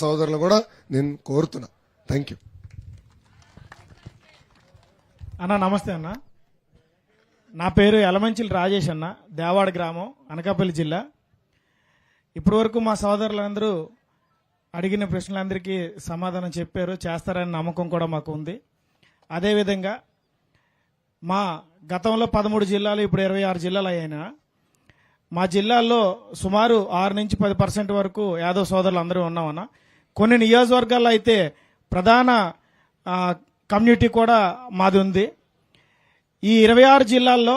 సోదరులు కూడా నేను కోరుతున్నా. థ్యాంక్ యూ అన్న నమస్తే అన్న. నా పేరు ఎలమంచిలి రాజేష్ అన్న దేవాడ గ్రామం అనకాపల్లి జిల్లా. ఇప్పటి వరకు మా సోదరులందరూ అడిగిన ప్రశ్నలందరికీ సమాధానం చెప్పారు చేస్తారని నమ్మకం కూడా మాకు ఉంది. అదేవిధంగా మా గతంలో పదమూడు జిల్లాలు ఇప్పుడు ఇరవై ఆరు జిల్లాలు అయినా మా జిల్లాల్లో సుమారు ఆరు నుంచి పది పర్సెంట్ వరకు యాదవ్ సోదరులు అందరూ ఉన్నామన్నా కొన్ని నియోజకవర్గాల్లో అయితే ప్రధాన కమ్యూనిటీ కూడా మాది ఉంది. ఈ ఇరవై ఆరు జిల్లాల్లో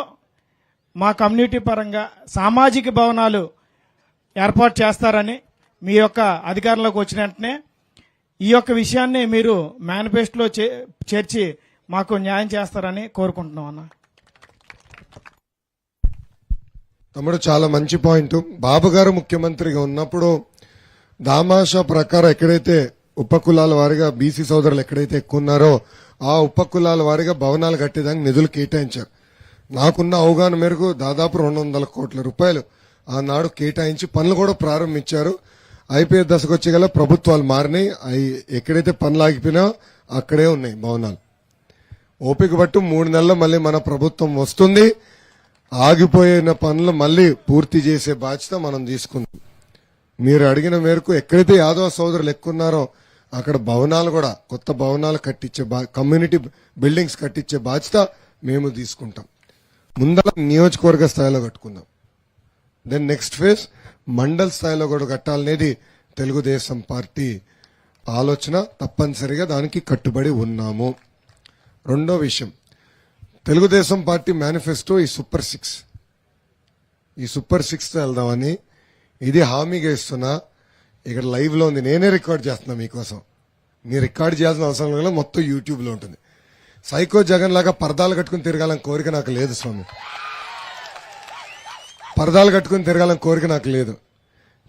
మా కమ్యూనిటీ పరంగా సామాజిక భవనాలు ఏర్పాటు చేస్తారని మీ యొక్క అధికారంలోకి వచ్చిన వెంటనే ఈ యొక్క విషయాన్ని మీరు మేనిఫెస్టోలో చే- చేర్చి మాకు న్యాయం చేస్తారని కోరుకుంటున్నాం అన్న. తమ్ముడు చాలా మంచి పాయింట్. బాబు గారు ముఖ్యమంత్రిగా ఉన్నప్పుడు దామాషా ప్రకారం ఎక్కడైతే ఉపకులాల వారిగా బీసీ సోదరులు ఎక్కడైతే ఎక్కువ ఉన్నారో ఆ ఉపకులాల వారిగా భవనాలు కట్టేదానికి నిధులు కేటాయించారు. నాకున్న అవగాహన మేరకు దాదాపు రెండు వందల కోట్ల రూపాయలు ఆనాడు కేటాయించి పనులు కూడా ప్రారంభించారు. అయిపోయే దశకు వచ్చే గల ప్రభుత్వాలు మారినాయి. అవి ఎక్కడైతే పనులు ఆగిపోయినా అక్కడే ఉన్నాయి భవనాలు. ఓపిక పట్టు మూడు నెలలు మళ్ళీ మన ప్రభుత్వం వస్తుంది. ఆగిపోయిన పనులు మళ్ళీ పూర్తి చేసే బాధ్యత మనం తీసుకుందాం. మీరు అడిగిన మేరకు ఎక్కడైతే యాదవ సోదరులు ఎక్కున్నారో అక్కడ భవనాలు కూడా కొత్త భవనాలు కట్టించే బా కమ్యూనిటీ బిల్డింగ్స్ కట్టించే బాధ్యత మేము తీసుకుంటాం. ముందర నియోజకవర్గ స్థాయిలో కట్టుకుందాం. దెన్ నెక్స్ట్ ఫేజ్ మండల్ స్థాయిలో కూడా కట్టాలనేది తెలుగుదేశం పార్టీ ఆలోచన. తప్పనిసరిగా దానికి కట్టుబడి ఉన్నాము. రెండో విషయం తెలుగుదేశం పార్టీ మేనిఫెస్టో ఈ సూపర్ సిక్స్. ఈ సూపర్ సిక్స్తో వెళ్దామని ఇది హామీగా ఇస్తున్నా ఇక్కడ లైవ్లో ఉంది నేనే రికార్డ్ చేస్తున్నా మీకోసం. మీరు రికార్డ్ చేయాల్సిన అవసరం లేదు మొత్తం యూట్యూబ్లో ఉంటుంది. సైకో జగన్ లాగా పరదాలు కట్టుకుని తిరగాలని కోరిక నాకు లేదు స్వామి. పరదాలు కట్టుకుని తిరగాలని కోరిక నాకు లేదు.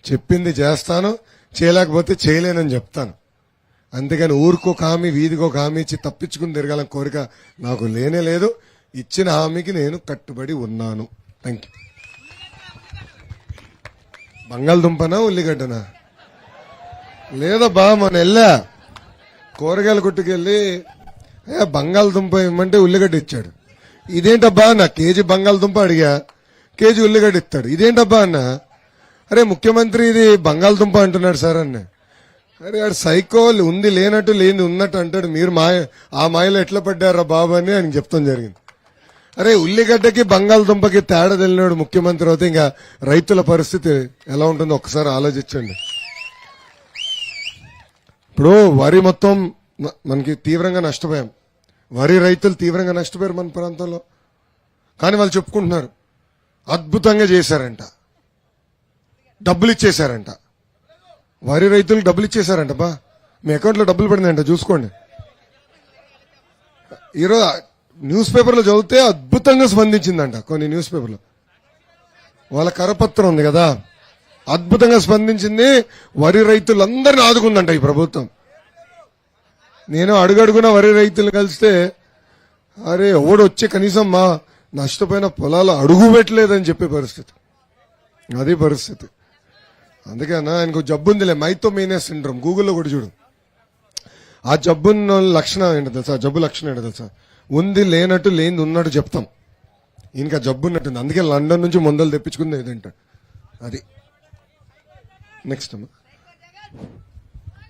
చెప్పింది చేస్తాను చేయలేకపోతే చేయలేనని చెప్తాను. అందుకని ఊరికొక హామీ వీధికొక హామీ ఇచ్చి తప్పించుకుని తిరగాలని కోరిక నాకు లేనే లేదు. ఇచ్చిన హామీకి నేను కట్టుబడి ఉన్నాను. థ్యాంక్ యూ బంగాళదుంపనా ఉల్లిగడ్డనా? లేదబ్బా మొన్న వెళ్ళా కూరగాయల కొట్టుకెళ్ళి ఏ బంగాళదుంప ఇమ్మంటే ఉల్లిగడ్డ ఇచ్చాడు. ఇదేంటబ్బా నా కేజీ బంగాళదుంప అడిగా. కేజీ ఉల్లిగడ్డ ఇస్తాడు. ఇదేంటబ్బా అన్న? అరే ముఖ్యమంత్రి ఇది బంగాళదుంప అంటున్నాడు సార్ అన్న. అరే ఆడు సైకో ఉంది లేనట్టు లేని ఉన్నట్టు అంటాడు. మీరు మాయ ఆ మాయలో ఎట్లా పడ్డారా బాబు అని ఆయన చెప్తాం జరిగింది. అరే ఉల్లిగడ్డకి బంగాళదుంపకి తేడా తెలినాడు ముఖ్యమంత్రి అయితే ఇంకా రైతుల పరిస్థితి ఎలా ఉంటుందో ఒకసారి ఆలోచించండి. ఇప్పుడు వరి మొత్తం మనకి తీవ్రంగా నష్టపోయాం. వరి రైతులు తీవ్రంగా నష్టపోయారు మన ప్రాంతంలో. కానీ వాళ్ళు చెప్పుకుంటున్నారు అద్భుతంగా చేశారంట. డబ్బులు ఇచ్చేశారంట వరి రైతులు డబ్బులు ఇచ్చేశారంట బా మీ అకౌంట్లో డబ్బులు పడిందంట చూసుకోండి. ఈరోజు న్యూస్ పేపర్లో చదివితే అద్భుతంగా స్పందించిందంట కొన్ని న్యూస్ పేపర్లో వాళ్ళ కరపత్రం ఉంది కదా అద్భుతంగా స్పందించింది వరి రైతులందరిని ఆదుకుందంట ఈ ప్రభుత్వం. నేను అడుగడుగున వరి రైతులు కలిస్తే అరే ఎవడు వచ్చి కనీసం మా నష్టపోయిన పొలాలు అడుగు పెట్టలేదని చెప్పే పరిస్థితి. అదే పరిస్థితి. అందుకే ఆయనకు జబ్బు ఉందిలే మైతో మీనే సిండ్రోమ్. గూగుల్లో కూడా చూడు. ఆ జబ్బున్న లక్షణం ఏంటో తెలుసా? జబ్బు లక్షణం ఏంటో తెలుసా? ఉంది లేనట్టు లేనిది ఉన్నట్టు చెప్తాం. ఇంకా జబ్బు ఉన్నట్టుంది. అందుకే లండన్ నుంచి మందులు తెప్పించుకుంది ఏదంటాడు అది. నెక్స్ట్ అమ్మా.